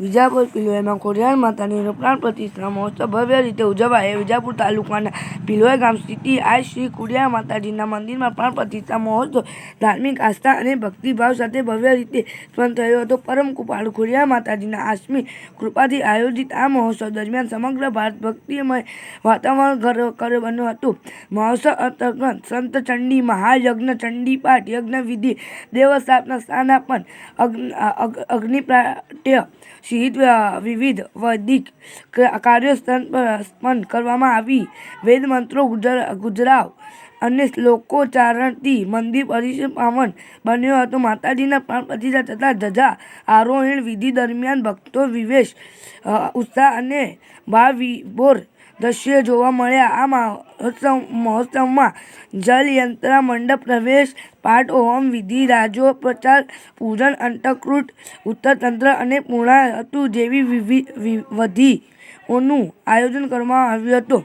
વિજાપુર પિલોયમાં ખોડિયાર માતાની રૂપરાણ પ્રતિષ્ઠા મહોત્સવ ભવ્ય રીતે ઉજવાયો. વિજાપુર તાલુકાના પિલોય ગામ સ્થિતિ આ શ્રી ખોડિયાર માતાજીના મંદિરમાં પ્રાણ પ્રતિષ્ઠા મહોત્સવ, ધાર્મિક આસ્થા અને ભક્તિભાવ સાથે ભવ્ય રીતે સંપન્ન થયો હતો. પરમ કૃપાળુ ખોડિયાર માતાજીના આસમી કૃપાથી આયોજિત આ મહોત્સવ દરમિયાન સમગ્ર ભારત ભક્તિમય વાતાવરણ ઘર બન્યું હતું. મહોત્સવ અંતર્ગત સંત ચંડી, મહાયજ્ઞ, ચંડીપાઠ, યજ્ઞ વિધિ, દેવસ્થાપના સ્થાનાપન અગ્ન અગ- અગ્નિપ્રાટ્ય સહિત વિવિધ વૈદિક કાર્યો સંપન્ન કરવામાં આવી. વેદ મંત્રો ગુજર, ગુજરાવ અને શ્લોકોચ્ચારણથી મંદિર પરિસર પાવન બન્યો હતો. માતાજીના પ્રાણ પ્રતિષ્ઠા તથા ધજા, આરોહણ વિધિ દરમિયાન ભક્તો વિવેશ ઉત્સાહ અને ભાવ વિભોર દ્રશ્યો જોવા મળ્યા. આ મહોત્સવ, મહોત્સવમાં જલયંત્ર મંડપ પ્રવેશ, પાઠ હોમ વિધિ રાજો પ્રચાર, પૂજન, અંતકૃત ઉત્તરતંત્ર અને પૂર્ણાહતુ જેવી વિવિધ વિધિઓનું આયોજન કરવામાં આવ્યું હતું.